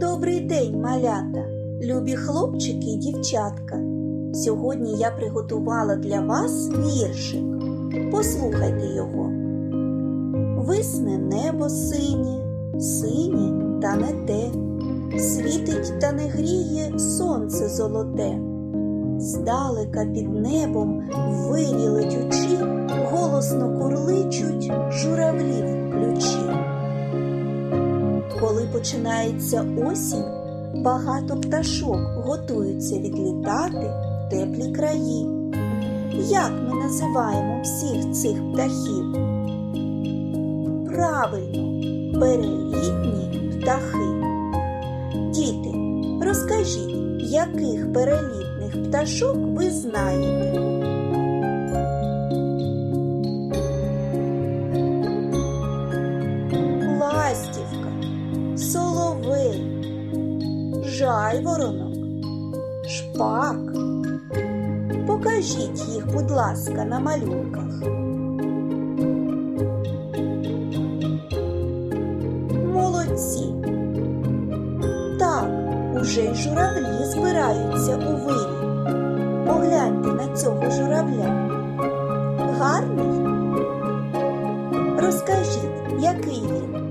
день, малята, любі хлопчики і дівчатка. Сьогодні я приготувала для вас віршик. Послухайте його. Висне небо синє, синє та не те, світить та не гріє сонце золоте. Здалека під небом вирі летючі, голосно курличуть журавлі в ключі. Коли починається осінь, багато пташок готуються відлітати в теплі краї. Як ми називаємо всіх цих птахів? Правильно, перелітні птахи. Діти, розкажіть, яких перелітних пташок ви знаєте? Жайворонок, шпак. Покажіть їх, будь ласка, на малюнках. Молодці. Так, уже й журавлі збираються у вирі. Погляньте на цього журавля. Гарний? Розкажіть, який він?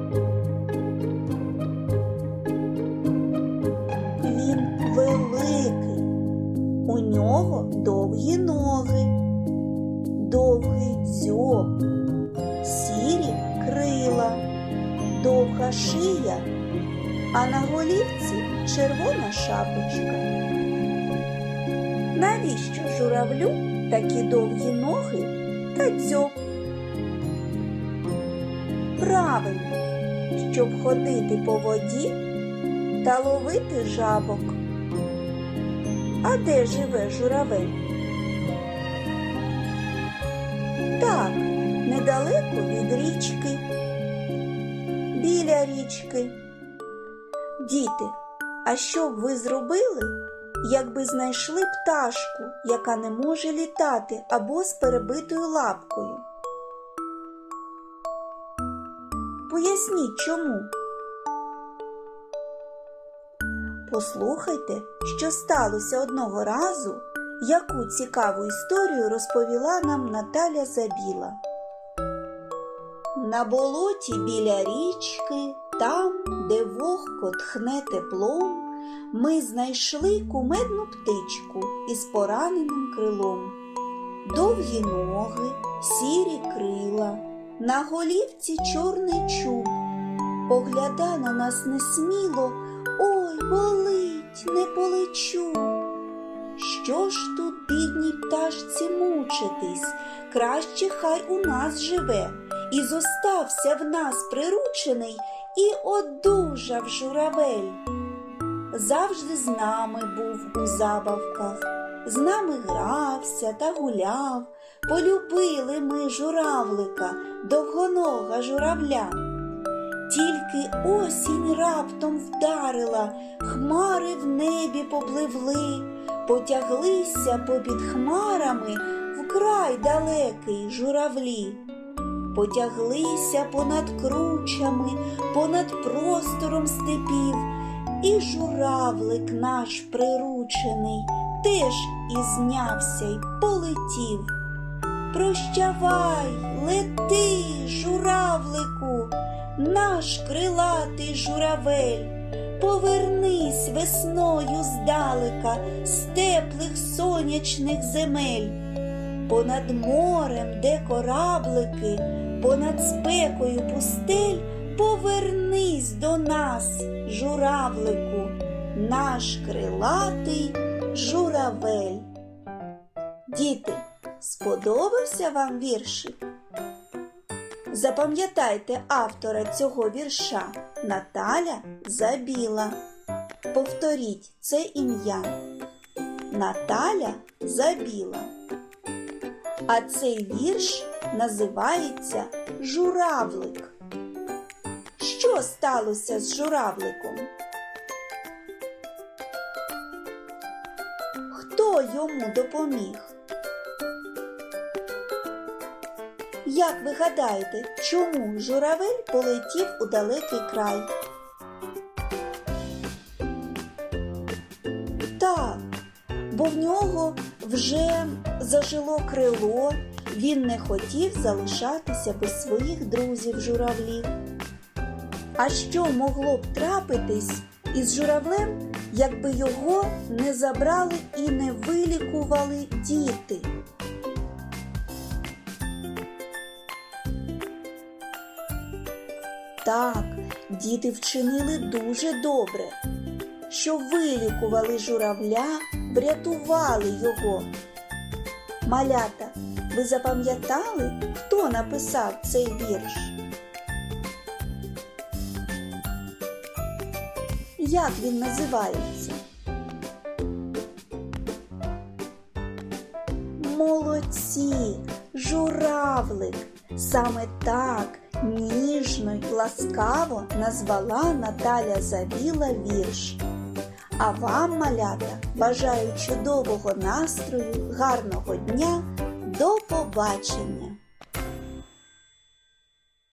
Ноги, довгий дзьоб, сірі крила, довга шия, а на голівці червона шапочка. Навіщо журавлю такі довгі ноги та дзьоб? Правильно, щоб ходити по воді та ловити жабок. А де живе журавель? Так, недалеко від річки. Біля річки. Діти, а що б ви зробили, якби знайшли пташку, яка не може літати або з перебитою лапкою? Поясніть чому. Послухайте, що сталося одного разу, яку цікаву історію розповіла нам Наталя Забіла. На болоті біля річки, там, де вогко тхне теплом, ми знайшли кумедну птичку із пораненим крилом. Довгі ноги, сірі крила, на голівці чорний чуб. Погляда на нас несміло, ой, болить, не полечу. Що ж тут, бідній пташці, мучитись? Краще хай у нас живе, і зостався в нас приручений і одужав журавель. Завжди з нами був у забавках, з нами грався та гуляв, полюбили ми журавлика, довгонога журавля. Тільки осінь раптом вдарила, хмари в небі попливли, потяглися попід хмарами вкрай далекий журавлі, потяглися понад кручами, понад простором степів, і журавлик наш приручений теж ізнявся й полетів. Прощавай, лети, журавлику, наш крилатий журавель, повернись весною здалека з теплих сонячних земель, понад морем, де кораблики, понад спекою пустель, повернись до нас, журавлику, наш крилатий журавель. Діти, сподобався вам віршик? Запам'ятайте автора цього вірша Наталя Забіла. Повторіть це ім'я. Наталя Забіла. А цей вірш називається Журавлик. Що сталося з журавликом? Хто йому допоміг? Як ви гадаєте, чому журавель полетів у далекий край? Бо в нього вже зажило крило, він не хотів залишатися без своїх друзів журавлів. А що могло б трапитись із журавлем, якби його не забрали і не вилікували діти? Так, діти вчинили дуже добре, що вилікували журавля, врятували його. Малята, ви запам'ятали, хто написав цей вірш? Як він називається? Молодці, журавлик. Саме так ніжно й ласкаво назвала Наталя Завіла вірш. А вам, малята, бажаю чудового настрою, гарного дня, до побачення!